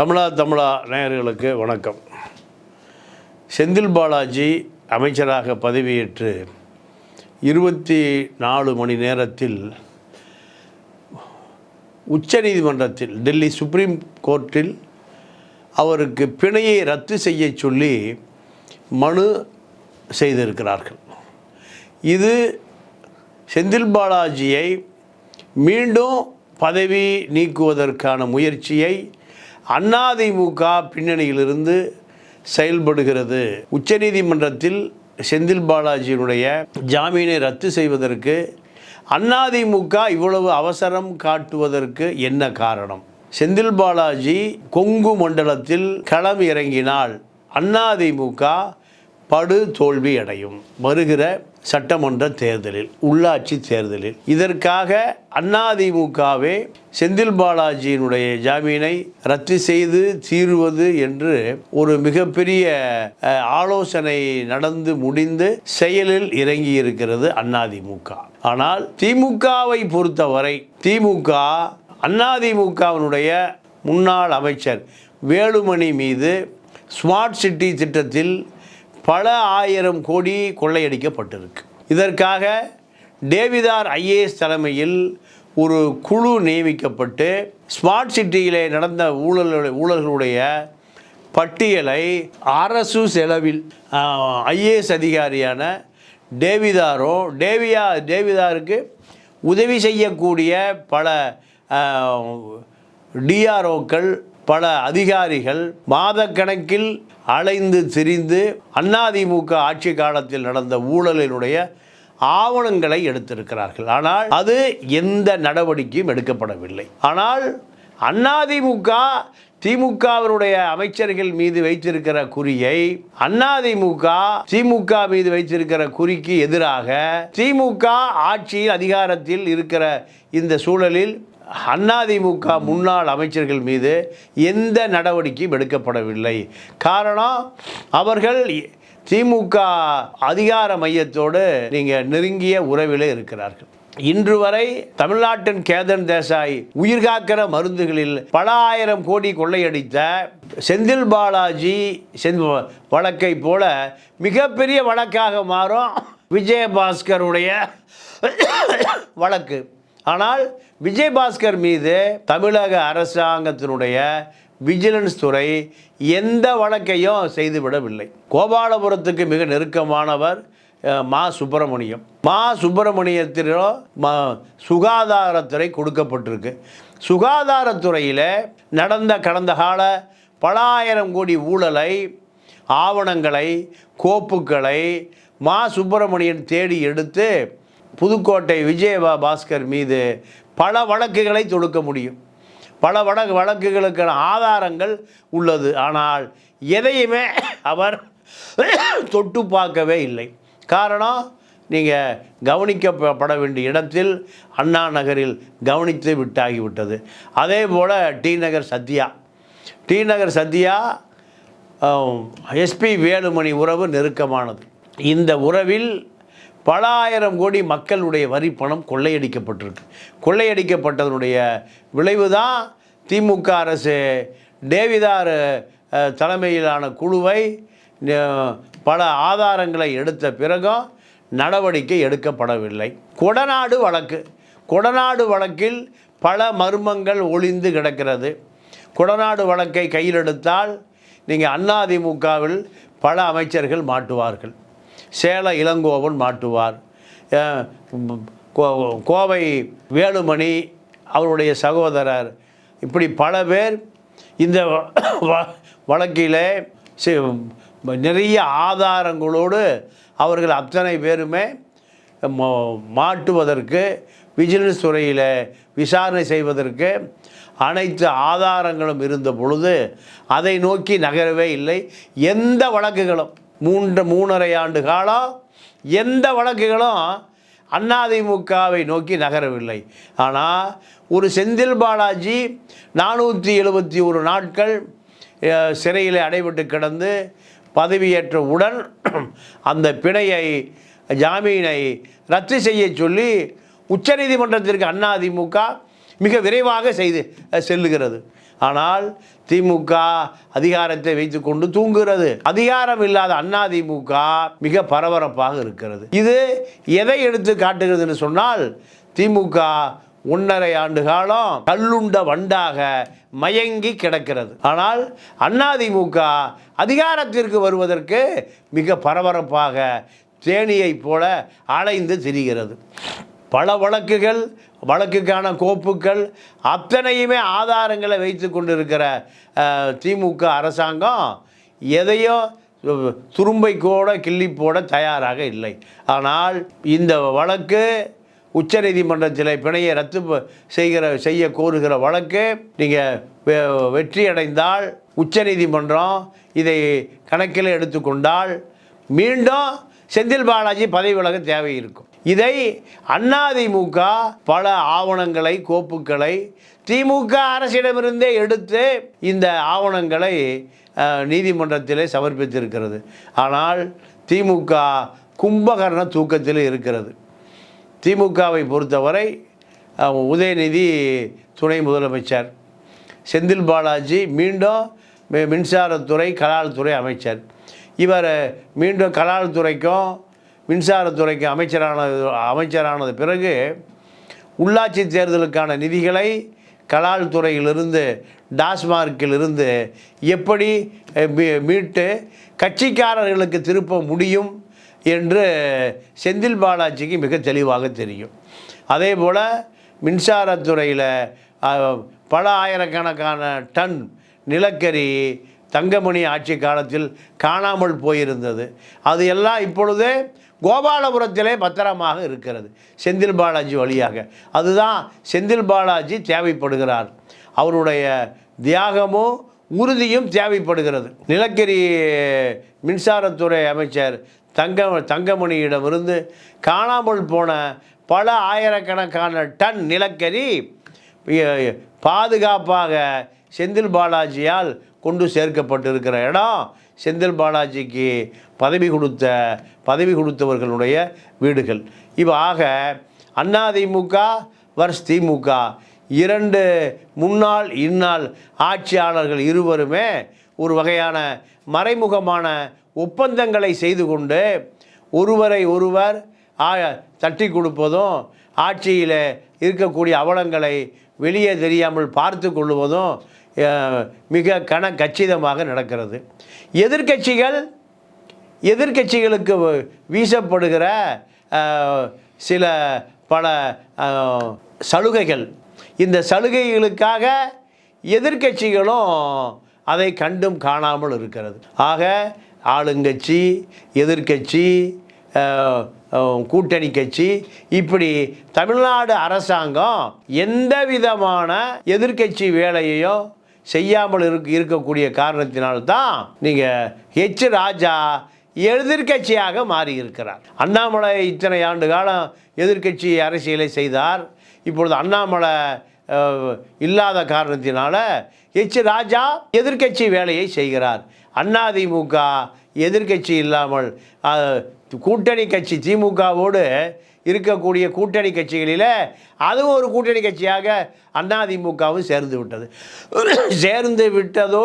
தமிழா தமிழா நேயர்களுக்கு வணக்கம். செந்தில் பாலாஜி அமைச்சராக பதவியேற்று இருபத்தி நாலு மணி நேரத்தில் உச்சநீதிமன்றத்தில் டெல்லி சுப்ரீம் கோர்ட்டில் அவருக்கு பிணையை ரத்து செய்ய சொல்லி மனு செய்திருக்கிறார்கள். இது செந்தில் பாலாஜியை மீண்டும் பதவி நீக்குவதற்கான முயற்சியை அதிமுக பின்னணியிலிருந்து செயல்படுகிறது. உச்சநீதிமன்றத்தில் செந்தில் பாலாஜியினுடைய ஜாமீனை ரத்து செய்வதற்கு அதிமுக இவ்வளவு அவசரம் காட்டுவதற்கு என்ன காரணம்? செந்தில் பாலாஜி கொங்கு மண்டலத்தில் களம் இறங்கினால் அதிமுக படு தோல்வி அடையும் வருகிற சட்டமன்ற தேர்தலில் உள்ளாட்சி தேர்தலில். இதற்காக அதிமுகவே செந்தில் பாலாஜியினுடைய ஜாமீனை ரத்து செய்து தீருவது என்று ஒரு மிகப்பெரிய ஆலோசனை நடந்து முடிந்து செயலில் இறங்கி இருக்கிறது அதிமுக ஆனால் திமுகவை பொறுத்தவரை திமுக அதிமுகவினுடைய முன்னாள் அமைச்சர் வேலுமணி மீது ஸ்மார்ட் சிட்டி திட்டத்தில் பல ஆயிரம் கோடி கொள்ளையடிக்கப்பட்டிருக்கு. இதற்காக டேவிதார் ஐஏஎஸ் தலைமையில் ஒரு குழு நியமிக்கப்பட்டு ஸ்மார்ட் சிட்டியிலே நடந்த ஊழல் ஊழல்களுடைய பட்டியலை அரசு செலவில் ஐஏஎஸ் அதிகாரியான டேவிதாரோ டேவியா டேவிதாருக்கு உதவி செய்யக்கூடிய பல டிஆர்ஓக்கள் பல அதிகாரிகள் மாதக்கணக்கில் அலைந்து திரிந்து அதிமுக ஆட்சி காலத்தில் நடந்த ஊழலினுடைய ஆவணங்களை எடுத்திருக்கிறார்கள். ஆனால் அது எந்த நடவடிக்கையும் எடுக்கப்படவில்லை. ஆனால் அதிமுக திமுகவினுடைய அமைச்சர்கள் மீது வைத்திருக்கிற குறியை அதிமுக திமுக மீது வைத்திருக்கிற குறிக்கு எதிராக திமுக ஆட்சியில் அதிகாரத்தில் இருக்கிற இந்த சூழலில் அதிமுக முன்னாள் அமைச்சர்கள் மீது எந்த நடவடிக்கையும் எடுக்கப்படவில்லை. காரணம் அவர்கள் திமுக அதிகார மையத்தோடு நீங்கள் நெருங்கிய உறவிலே இருக்கிறார்கள். இன்று வரை தமிழ்நாட்டின் கேதன் தேசாய் உயிர்காக்கிற மருந்துகளில் பல ஆயிரம் கோடி கொள்ளையடித்த செந்தில் பாலாஜி செந்தில் வழக்கை போல மிகப்பெரிய வழக்காக மாறும் விஜயபாஸ்கருடைய வழக்கு. ஆனால் விஜயபாஸ்கர் மீது தமிழக அரசாங்கத்தினுடைய விஜிலன்ஸ் துறை எந்த வழக்கையும் செய்துவிடவில்லை. கோபாலபுரத்துக்கு மிக நெருக்கமானவர் மா சுப்பிரமணியம். மா சுப்பிரமணியத்திலும் மா சுகாதாரத்துறை கொடுக்கப்பட்டிருக்கு. சுகாதாரத்துறையில் நடந்த கடந்த கால பல ஆயிரம் கோடி ஊழலை ஆவணங்களை கோப்புக்களை மா சுப்பிரமணியன் தேடி எடுத்து புதுக்கோட்டை விஜய பாஸ்கர் மீது பல வழக்குகளை தொடுக்க முடியும். பல வழக்கு வழக்குகளுக்கான ஆதாரங்கள் உள்ளது. ஆனால் எதையுமே அவர் தொட்டு பார்க்கவே இல்லை. காரணம் நீங்கள் கவனிக்கப்பட வேண்டிய இடத்தில் அண்ணா நகரில் கவனித்து விட்டாகிவிட்டது. அதே போல் D Nagar Sathya. D Nagar Sathya SP Velumani உறவு நெருக்கமானது. இந்த உறவில் பல ஆயிரம் கோடி மக்களுடைய வரி பணம் கொள்ளையடிக்கப்பட்டிருக்கு. கொள்ளையடிக்கப்பட்டதனுடைய விளைவு தான் திமுக அரசு. டேவிதார் தலைமையிலான குழுவை பல ஆதாரங்களை எடுத்த பிறகும் நடவடிக்கை எடுக்கப்படவில்லை. கொடநாடு வழக்கு. கொடநாடு வழக்கில் பல மர்மங்கள் ஒளிந்து கிடக்கிறது. கொடநாடு வழக்கை கையில் எடுத்தால் நீங்கள் அதிமுகவில் பல அமைச்சர்கள் மாட்டுவார்கள். சேல இளங்கோவன் மாட்டுவார். கோ- கோவை வேலுமணி அவருடைய சகோதரர். இப்படி பல பேர் இந்த வ- வழக்கிலே நிறைய ஆதாரங்களோடு அவர்கள் அத்தனை பேருமே மாட்டுவதற்கு விஜிலன்ஸ் துறையில் விசாரணை செய்வதற்கு அனைத்து ஆதாரங்களும் இருந்த பொழுது அதை நோக்கி நகரவே இல்லை. எந்த வழக்குகளும் மூன்று மூணரை ஆண்டு காலம் எந்த வழக்குகளும் அதிமுகவை நோக்கி நகரவில்லை. ஆனால் ஒரு செந்தில் பாலாஜி நானூற்றி எழுபத்தி ஒரு நாட்கள் சிறையில் அடைபட்டு கிடந்து பதவியேற்றவுடன் அந்த பிணையை ஜாமீனை ரத்து செய்ய சொல்லி உச்சநீதிமன்றத்திற்கு அதிமுக மிக விரைவாக செய்து செல்லுகிறது. ஆனால் திமுக அதிகாரத்தை வைத்துக்கொண்டு தூங்குகிறது. அதிகாரம் இல்லாத அண்ணா திமுக மிக பரபரப்பாக இருக்கிறது. இது எதை எடுத்து காட்டுகிறதுன்னு சொன்னால் திமுக ஒன்றரை ஆண்டு காலம் கல்லுண்ட வண்டாக மயங்கி கிடக்கிறது. ஆனால் அதிமுக அதிகாரத்திற்கு வருவதற்கு மிக பரபரப்பாக தேனியைப் போல அலைந்து திரிகிறது. பல வழக்குகள் வழக்குக்கான கோப்புகள் அத்தனையுமே ஆதாரங்களை வைத்து கொண்டிருக்கிற திமுக அரசாங்கம் எதையும் துரும்பை கூட கிள்ளி போட தயாராக இல்லை. ஆனால் இந்த வழக்கு உச்சநீதிமன்றத்தில் பிணையை ரத்து ப- செய்கிற செய்ய கோருகிற வழக்கு நீங்கள் வெற்றி அடைந்தால் உச்சநீதிமன்றம் இதை கணக்கில் எடுத்துக்கொண்டால் மீண்டும் செந்தில் பாலாஜி பதவி விலக தேவை இருக்கும் இதை அதிமுக பல ஆவணங்களை கோப்புக்களை திமுக அரசிடமிருந்தே எடுத்து இந்த ஆவணங்களை நீதிமன்றத்திலே சமர்ப்பித்திருக்கிறது. ஆனால் திமுக கும்பகர்ண தூக்கத்தில் இருக்கிறது. திமுகவை பொறுத்தவரை உதயநிதி துணை முதலமைச்சர் செந்தில் பாலாஜி மீண்டும் மின்சாரத்துறை கலால்துறை அமைச்சர். இவர் மீண்டும் கலால்துறைக்கும் மின்சாரத்துறைக்கு அமைச்சரானது அமைச்சரானது பிறகு உள்ளாட்சி தேர்தலுக்கான நிதிகளை கலால் துறையிலிருந்து டாஸ்மார்க்கிலிருந்து எப்படி மீ- மீட்டு கட்சிக்காரர்களுக்கு திருப்ப முடியும் என்று செந்தில் பாலாஜிக்கு மிக தெளிவாக தெரியும். அதே போல் மின்சாரத்துறையில் பல ஆயிரக்கணக்கான டன் நிலக்கரி தங்கமணி ஆட்சி காலத்தில் காணாமல் போயிருந்தது. அது எல்லாம் இப்பொழுது கோபாலபுரத்திலே பத்திரமாக இருக்கிறது. செந்தில் பாலாஜி வழியாக. அதுதான் செந்தில் பாலாஜி தேவைப்படுகிறார். அவருடைய தியாகமும் உறுதியும் தேவைப்படுகிறது. நிலக்கரி மின்சாரத்துறை அமைச்சர் தங்க தங்கமணியிடமிருந்து காணாமல் போன பல ஆயிரக்கணக்கான டன் நிலக்கரி பாதுகாப்பாக செந்தில் பாலாஜியால் கொண்டு சேர்க்கப்பட்டிருக்கிற இடம் செந்தில் பாலாஜிக்கு பதவி கொடுத்த பதவி கொடுத்தவர்களுடைய வீடுகள். இப்போ ஆக அதிமுக வர்ஸ் திமுக. இரண்டு முன்னாள் இந்நாள் ஆட்சியாளர்கள் இருவருமே ஒரு வகையான மறைமுகமான ஒப்பந்தங்களை செய்து கொண்டு ஒருவரை ஒருவர் ஆ- தட்டி கொடுப்பதும் ஆட்சியில் இருக்கக்கூடிய அவலங்களை வெளியே தெரியாமல் பார்த்து கொள்வதும் மிக கன கச்சிதமாக நடக்கிறது. எதிர்க்கட்சிகள் எதிர்க்கட்சிகளுக்கு வீசப்படுகிற சில பல சலுகைகள். இந்த சலுகைகளுக்காக எதிர்க்கட்சிகளும் அதை கண்டும் காணாமல் இருக்கிறது. ஆக ஆளுங்கட்சி எதிர்க்கட்சி கூட்டணி கட்சி இப்படி தமிழ்நாடு அரசாங்கம் எந்த விதமான எதிர்க்கட்சி வேலையையோ செய்யாமல் இருக்க இருக்கக்கூடிய காரணத்தினால்தான் நீங்கள் ஹெச் ராஜா எதிர்க்கட்சியாக மாறி இருக்கிறார் அண்ணாமலை இத்தனை ஆண்டு காலம் எதிர்க்கட்சி அரசியலை செய்தார். இப்பொழுது அண்ணாமலை இல்லாத காரணத்தினால எச். ராஜா எதிர்க்கட்சி வேலையை செய்கிறார். அதிமுக எதிர்க்கட்சி இல்லாமல் கூட்டணி கட்சி திமுகவோடு இருக்கக்கூடிய கூட்டணி கட்சிகளில் அதுவும் ஒரு கூட்டணி கட்சியாக அதிமுகவும் சேர்ந்து விட்டது. சேர்ந்து விட்டதோ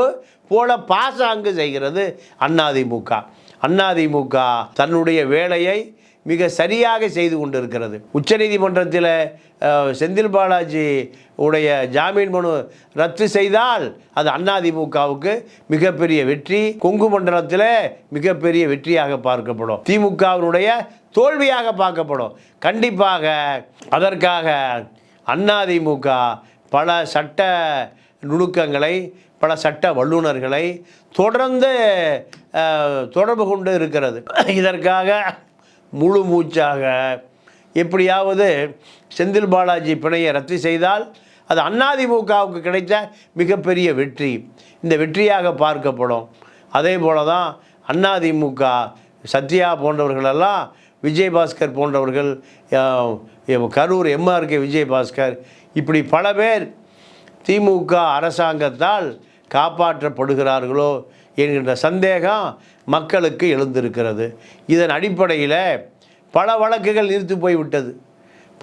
போல பாசாங்கு செய்கிறது அதிமுக அதிமுக தன்னுடைய வேலையை மிக சரியாக செய்து கொண்டிருக்கிறது. உச்சநீதிமன்றத்தில் செந்தில் பாலாஜி உடைய ஜாமீன் மனு ரத்து செய்தால் அது அதிமுகவுக்கு மிகப்பெரிய வெற்றி கொங்கு மண்டலத்தில் மிகப்பெரிய வெற்றியாக பார்க்கப்படும். திமுகவினுடைய தோல்வியாக பார்க்கப்படும். கண்டிப்பாக அதற்காக அதிமுக பல சட்ட நுணுக்கங்களை பல சட்ட வல்லுநர்களை தொடர்ந்து தொடர்பு கொண்டு இருக்கிறது. இதற்காக முழு மூச்சாக எப்படியாவது செந்தில் பாலாஜி பிணையை ரத்து செய்தால் அது அதிமுகவுக்கு கிடைத்த மிகப்பெரிய வெற்றி. இந்த வெற்றியாக பார்க்கப்படும். அதே போல தான் அதிமுக சத்யா போன்றவர்களெல்லாம் விஜயபாஸ்கர் போன்றவர்கள் கரூர் எம்ஆர்கே விஜயபாஸ்கர் இப்படி பல பேர் திமுக அரசாங்கத்தால் காப்பாற்றப்படுகிறார்களோ என்கின்ற சந்தேகம் மக்களுக்கு எழுந்திருக்கிறது. இதன் அடிப்படையில் பல வழக்குகள் நிறுத்தி போய்விட்டது.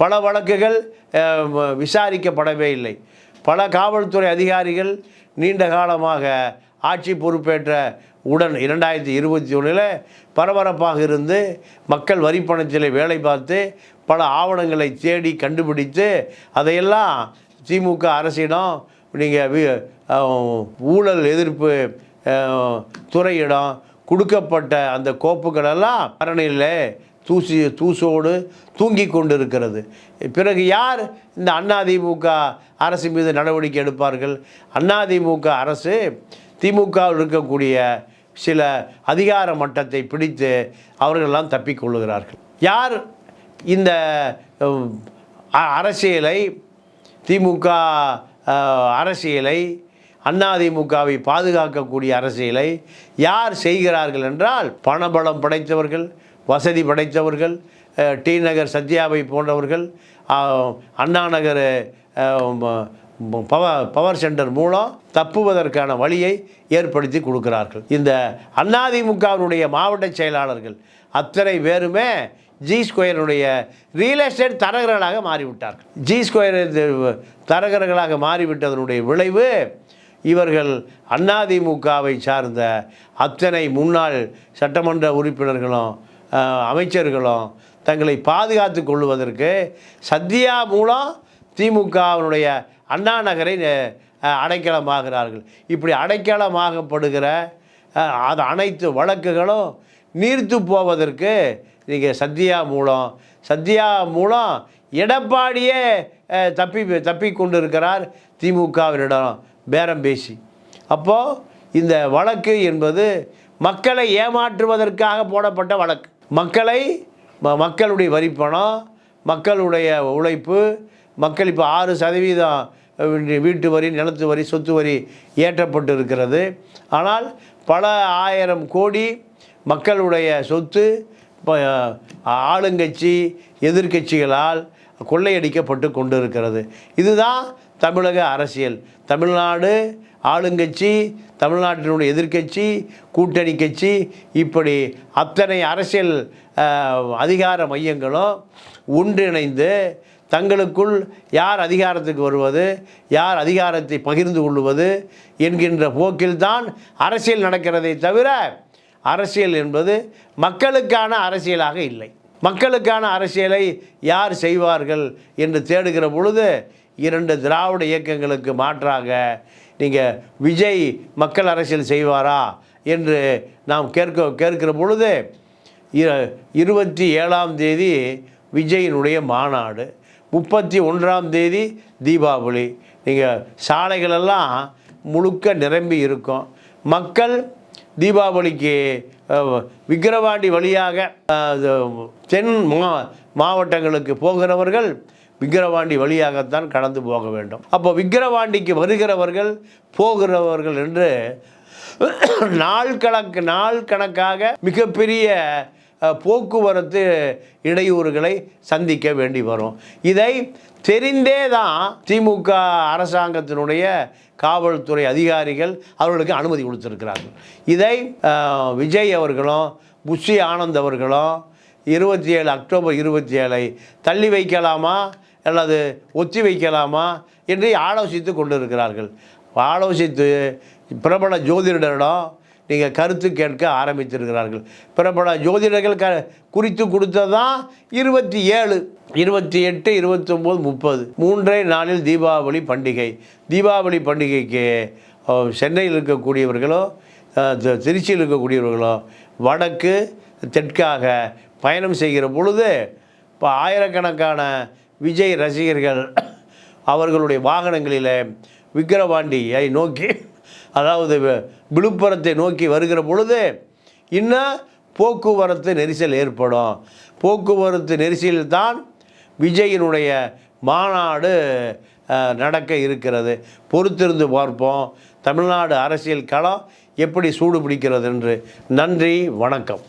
பல வழக்குகள் விசாரிக்கப்படவே இல்லை. பல காவல்துறை அதிகாரிகள் நீண்ட காலமாக ஆட்சி பொறுப்பேற்ற உடன் இரண்டாயிரத்தி இருபத்தி ஒன்றில் பரபரப்பாக இருந்து மக்கள் வரிப்பணத்தில் வேலை பார்த்து பல ஆவணங்களை தேடி கண்டுபிடித்து அதையெல்லாம் திமுக அரசிடம் நீங்கள் ஊழல் எதிர்ப்பு துறையிடம் கொடுக்கப்பட்ட அந்த கோப்புகளெல்லாம் அரணையில் தூசி தூசோடு தூங்கி கொண்டு இருக்கிறது பிறகு யார் இந்த அதிமுக அரசு மீது நடவடிக்கை எடுப்பார்கள்? அதிமுக அரசு திமுகவில் இருக்கக்கூடிய சில அதிகார மட்டத்தை பிடித்து அவர்களெல்லாம் தப்பிக்கொள்ளுகிறார்கள் யார் இந்த அ- அரசியலை திமுக அரசியலை அதிமுகவை பாதுகாக்கக்கூடிய அரசியலை யார் செய்கிறார்கள் என்றால் பணபலம் படைத்தவர்கள் வசதி படைத்தவர்கள் டி நகர் சத்யாவை போன்றவர்கள் Anna Nagar power power centre மூலம் தப்புவதற்கான வழியை ஏற்படுத்தி கொடுக்கிறார்கள். இந்த அதிமுகவினுடைய மாவட்ட செயலாளர்கள் அத்தனை பேருமே ஜி ஸ்கொயருடைய ரியல் எஸ்டேட் தரகர்களாக மாறிவிட்டார்கள். ஜி ஸ்கொயர் தரகர்களாக மாறிவிட்டதனுடைய விளைவு இவர்கள் அதிமுகவை சார்ந்த அத்தனை முன்னாள் சட்டமன்ற உறுப்பினர்களும் அமைச்சர்களும் தங்களை பாதுகாத்து கொள்வதற்கு சத்யா மூலம் திமுகவினுடைய அண்ணா நகரை அடைக்கலமாகிறார்கள். இப்படி அடைக்கலமாகப்படுகிற அது அனைத்து வழக்குகளும் நீர்த்து போவதற்கு நீங்கள் சத்யா மூலம் சத்யா மூலம் எடப்பாடியே தப்பி தப்பி கொண்டு இருக்கிறார் திமுகவினிடம் பேரம் பேசி. அப்போது இந்த வழக்கு என்பது மக்களை ஏமாற்றுவதற்காக போடப்பட்ட வழக்கு. மக்களை ம- மக்களுடைய வரிப்பணம் மக்களுடைய உழைப்பு மக்கள் இப்போ ஆறு சதவீதம் வீட்டு வரி நிலத்து வரி சொத்து வரி ஏற்றப்பட்டு இருக்கிறது ஆனால் பல ஆயிரம் கோடி மக்களுடைய சொத்து இப்போ ஆளுங்கட்சி எதிர்க்கட்சிகளால் கொள்ளையடிக்கப்பட்டு கொண்டு இருக்கிறது இதுதான் தமிழக அரசியல். தமிழ்நாடு ஆளுங்கட்சி தமிழ்நாட்டினுடைய எதிர்க்கட்சி கூட்டணி கட்சி இப்படி அத்தனை அரசியல் அதிகார மையங்களும் ஒன்றிணைந்து தங்களுக்குள் யார் அதிகாரத்துக்கு வருவது யார் அதிகாரத்தை பகிர்ந்து கொள்வது என்கின்ற போக்கில்தான் அரசியல் நடக்கிறதை தவிர அரசியல் என்பது மக்களுக்கான அரசியலாக இல்லை. மக்களுக்கான அரசியலை யார் செய்வார்கள் என்று தேடுகிற பொழுது இரண்டு திராவிட இயக்கங்களுக்கு மாற்றாக நீங்கள் விஜய் மக்கள் அரசியல் செய்வாரா என்று நாம் கேட்க கேட்கிற பொழுது இ- இருபத்தி ஏழாம் தேதி விஜயினுடைய மாநாடு முப்பத்தி ஒன்றாம் தேதி தீபாவளி. நீங்கள் சாலைகளெல்லாம் முழுக்க நிரம்பி இருக்கும். மக்கள் தீபாவளிக்கு விக்கிரவாண்டி வழியாக தென் மா மாவட்டங்களுக்கு போகிறவர்கள் விக்கிரவாண்டி வழியாகத்தான் கடந்து போக வேண்டும். அப்போ விக்கிரவாண்டிக்கு வருகிறவர்கள் போகிறவர்கள் என்று நாள் கணக்கு நாள் கணக்காக மிகப்பெரிய போக்குவரத்து இடையூறுகளை சந்திக்க வேண்டி வரும். இதை தெரிந்தே தான் திமுக அரசாங்கத்தினுடைய காவல்துறை அதிகாரிகள் அவர்களுக்கு அனுமதி கொடுத்துருக்கிறார்கள். இதை விஜய் அவர்களும் புஷி ஆனந்த் அவர்களும் இருபத்தி ஏழு அக்டோபர் இருபத்தி ஏழை தள்ளி வைக்கலாமா அல்லது ஒத்தி வைக்கலாமா என்று ஆலோசித்து கொண்டிருக்கிறார்கள். ஆலோசித்து பிரபல ஜோதிடரிடம் நீங்கள் கருத்து கேட்க ஆரம்பித்திருக்கிறார்கள். பிரபல ஜோதிடர்கள் க குறித்து கொடுத்ததான் இருபத்தி ஏழு இருபத்தி எட்டு இருபத்தொம்போது முப்பது. மூன்றே நாளில் தீபாவளி பண்டிகை. தீபாவளி பண்டிகைக்கு சென்னையில் இருக்கக்கூடியவர்களோ திருச்சியில் இருக்கக்கூடியவர்களோ வடக்கு தெற்காக பயணம் செய்கிற பொழுது இப்போ ஆயிரக்கணக்கான விஜய் ரசிகர்கள் அவர்களுடைய வாகனங்களில் விக்கிரவாண்டியை நோக்கி அதாவது வி- விழுப்புரத்தை நோக்கி வருகிற பொழுது இன்னும் போக்குவரத்து நெரிசல் ஏற்படும். போக்குவரத்து நெரிசலில் தான் விஜயினுடைய மாநாடு நடக்க இருக்கிறது. பொறுத்திருந்து பார்ப்போம். தமிழ்நாடு அரசியல் களம் எப்படி சூடு பிடிக்கிறது என்று நன்றி வணக்கம்.